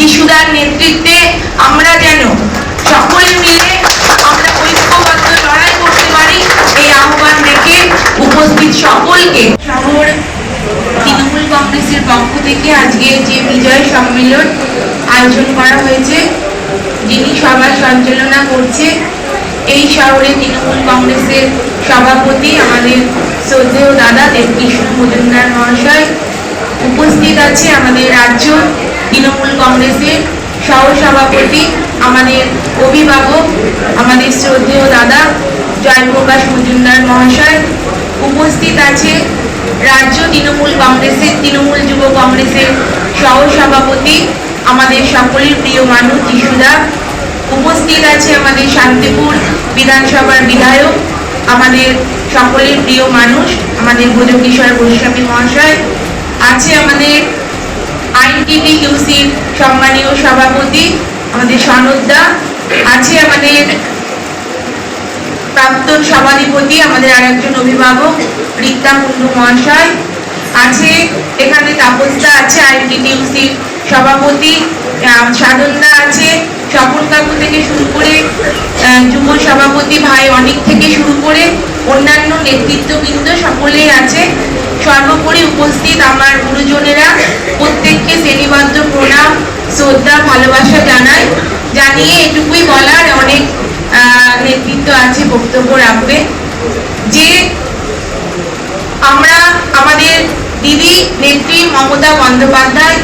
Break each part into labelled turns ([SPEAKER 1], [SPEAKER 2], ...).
[SPEAKER 1] যিশুদার নেতৃত্বে আমরা যেন সকলে মিলে আমরা ঐক্যবদ্ধ লড়াই করতে পারি, এই আহ্বান রেখে উপস্থিত সকলকে। শহর তৃণমূল কংগ্রেসের পক্ষ থেকে আজকে যে বিজয় সম্মেলন আয়োজন করা হয়েছে, যিনি সভা সঞ্চালনা করছে, এই শহরে তৃণমূল কংগ্রেসের সভাপতি আমাদের শ্রদ্ধেয় দাদা দেবকৃষ্ণ মজুমদার মহাশয় উপস্থিত আছে আমাদের রাজ্য তৃণমূল কংগ্রেসের সহসভাপতি, আমাদের অভিভাবক, আমাদের শ্রদ্ধেয় দাদা জয়প্রকাশ মজুমদার মহাশয় উপস্থিত আছে। রাজ্য তৃণমূল কংগ্রেসের, তৃণমূল যুব কংগ্রেসের সহসভাপতি, আমাদের সকলের প্রিয় মানুষ যিশুদা উপস্থিত আছে আমাদের শান্তিপুর বিধানসভার বিধায়ক, আমাদের সকলের প্রিয় মানুষ, আমাদের ভোজকিশোর গোস্বামী মহাশয় আছে আমাদের আইনটিভি সম্মানীয় সভাপতি আমাদের সনদ্দা, আছে আমাদের প্রাক্তন সভাধিপতি আমাদের আরেকজন অভিভাবক, রিক্তা মুন্ডু মহাশয়, আছে এখানে তাপসদা, আছে আইনটিটিউসির সভাপতি সাধনদা আছে স্বপন কাকু থেকে শুরু করে যুব সভাপতি ভাই অনেক থেকে শুরু করে অন্যান্য নেতৃত্ববৃন্দ সকলেই আছে। সর্বোপরি উপস্থিত আমার গুরুজনেরা, প্রত্যেককে শ্রেণীবদ্ধ প্রণাম, শ্রদ্ধা, ভালোবাসা জানাই। জানিয়ে এটুকুই বলার অনেক নেতৃত্ব আছে, বক্তব্য রাখবে। যে আমরা আমাদের দিদি, নেত্রী মমতা বন্দ্যোপাধ্যায়,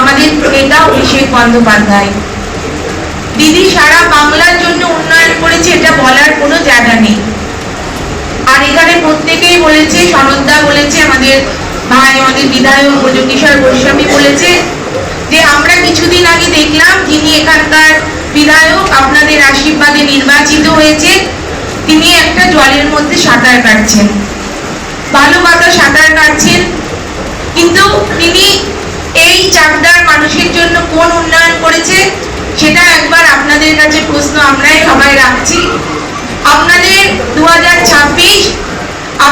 [SPEAKER 1] আমাদের নেতা অভিষেক বন্দ্যোপাধ্যায়। দিদি সারা বাংলার জন্য উন্নয়ন করেছে, এটা বলার কোনো জায়গা নেই। আর এখানে প্রত্যেকেই বলেছে, সনদদা বলেছে, আমাদের ভাই, আমাদের বিধায়ক ব্রজকিশোর গোস্বামী বলেছে যে, আমরা কিছুদিন আগে দেখলাম যিনি এখানকার বিধায়ক, আপনাদের আশীর্বাদে নির্বাচিত হয়েছে, তিনি একটা জলের মধ্যে সাঁতার কাটছেন। ভালো কথা সাঁতার কাটছেন। কিন্তু তিনি এই চাকদার মানুষের জন্য কোন উন্নয়ন করেছে সেটা একবার আপনাদের কাছে প্রশ্ন আমরাই সবাই রাখছি আপনাদের দু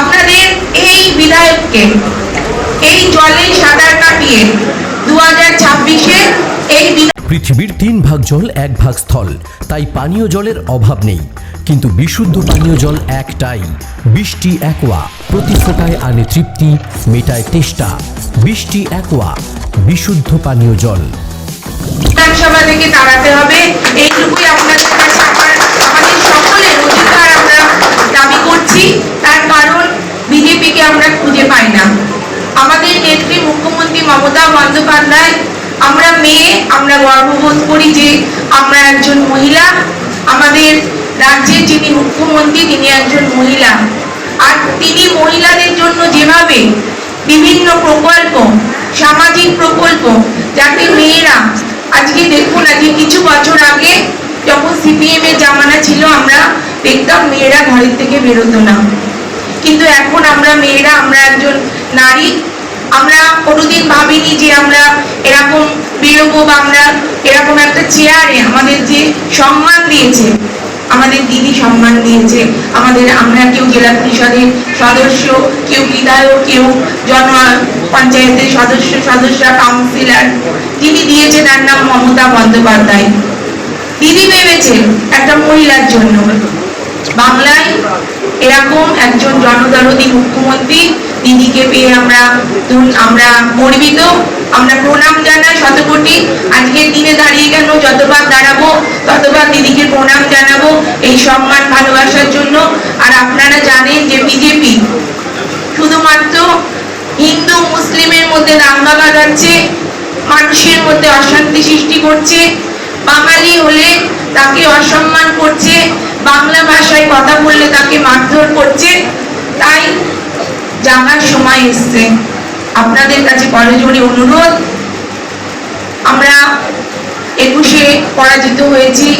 [SPEAKER 1] আপনাদের এই বিধায়ককে এই জলে সাঁতার কাটিয়ে দু হাজার ছাব্বিশে এই
[SPEAKER 2] পৃথিবীর তিন ভাগ জল এক ভাগ স্থল তাই পানীয় জলের অভাব নেই। কিন্তু বিশুদ্ধ পানীয় জল একটাই বৃষ্টি একোয়া প্রতি ফোটায় আনে তৃপ্তি মেটায় তেষ্টা। বৃষ্টি একোয়া বিশুদ্ধ পানীয় জল।
[SPEAKER 1] বিধানসভা থেকে তাড়াতে হবে এইটুকুই আপনাদের কাছে আমাদের সকলের অধিকার আমরা দাবি করছি। তার কারণ বিজেপিকে আমরা খুঁজে পাই না। আমাদের নেত্রী মুখ্যমন্ত্রী মমতা বন্দ্যোপাধ্যায়, আমরা মেয়ে, আমরা গর্ববোধ করি যে আমরা একজন মহিলা। আমাদের রাজ্যের যিনি মুখ্যমন্ত্রী, তিনি একজন মহিলা। আর তিনি মহিলাদের জন্য যেভাবে বিভিন্ন প্রকল্প, সামাজিক প্রকল্প, যাতে মেয়েরা, আজকে দেখুন, আজকে কিছু বছর আগে যখন সিপিএম এর জামানা ছিল, আমরা দেখতাম মেয়েরা ঘরের থেকে বেরোতো না। কিন্তু এখন আমরা মেয়েরা, আমরা একজন নারী, আমরা কোনোদিন ভাবিনি যে আমরা এরকম বেরোবো বা আমরা এরকম একটা চেয়ারে আমাদের যে সম্মান দিয়েছে, আমাদের দিদি সম্মান দিয়েছে, আমাদের আমরা কেউ জেলা পরিষদের সদস্য, কেউ বিধায়ক, কেউ জন পঞ্চায়েতের সদস্য সদস্য কাউন্সিলর তিনি দিয়েছে তার নাম মমতা বন্দ্যোপাধ্যায়। দিদি ভেবেছে একটা মহিলার জন্য। বাংলায় এরকম একজন জনদরদী মুখ্যমন্ত্রী, দিদিকে পেয়ে আমরা আমরা গর্বিত। আমরা প্রণাম জানাই শতকোটি। আজকের দিনে দাঁড়িয়ে কেন যতবার দাঁড়াবো, ততবার দিদিকে প্রণাম জানাব এই সম্মান ভালোবাসার জন্য। আর আপনারা জানেন যে বিজেপি শুধুমাত্র হিন্দু, মুসলিমের মধ্যে দাঙ্গা বাজাচ্ছে, মানুষের মধ্যে অশান্তি সৃষ্টি করছে, বাঙালি তাকে অসম্মান করছে, বাংলা ভাষায় কথা বললে তাকে মারধর করছে, তাই জানার সময় এসছে। আপনাদের কাছে করজোড়ে অনুরোধ, আমরা একুশে পরাজিত হয়েছি,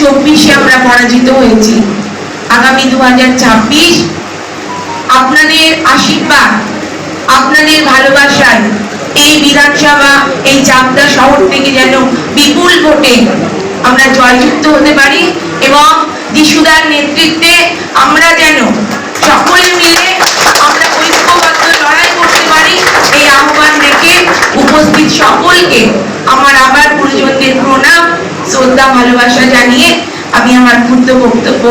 [SPEAKER 1] চব্বিশে আমরা পরাজিত হয়েছি। আগামী দু হাজার ছাব্বিশ আপনাদের আশীর্বাদ, আপনাদের ভালোবাসায় এই বিধানসভা, এই চাকদা শহর থেকে যেন বিপুল ভোটে আমরা জয়যুক্ত হতে পারি এবং যিশুদার নেতৃত্বে আমরা যেন সকলে মিলে আমরা ঐক্যবদ্ধ লড়াই করতে পারি, এই আহ্বান রেখে উপস্থিত সকলকে আমার আবার শ্রদ্ধা, ভালোবাসা জানিয়ে আমি আমার ক্ষুদ্র বক্তব্য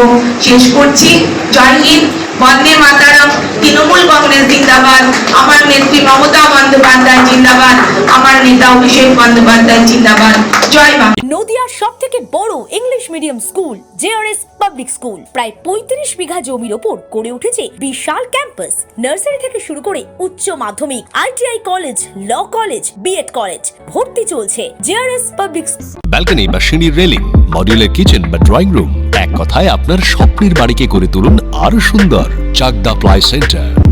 [SPEAKER 1] শেষ করছি। জয় হিন্দ, বন্দে মাতারম, তৃণমূল কংগ্রেস জিন্দাবাদ, আমার নেত্রী মমতা বন্দ্যোপাধ্যায় জিন্দাবাদ আমার নেতা অভিষেক বন্দ্যোপাধ্যায় জিন্দাবাদ। জয় বাংলা।
[SPEAKER 3] নদিয়ার সব থেকে বড় English medium school JRS public school প্রায় পঁয়ত্রিশ বিঘা জমির ওপর গড়ে উঠেছে বিশাল ক্যাম্পাস নার্সারি থেকে শুরু করে উচ্চ মাধ্যমিক ITI college law college B Ed college ভর্তি চলছে জেআরএস পাবলিক
[SPEAKER 4] ব্যালকনি বা সিঁড়ির রেলিং মডিউলার কিচেন বা ড্রয়িং রুম এক কথায় আপনার স্বপ্নের বাড়িকে করে তুলুন আরও সুন্দর Chakdah ply centre.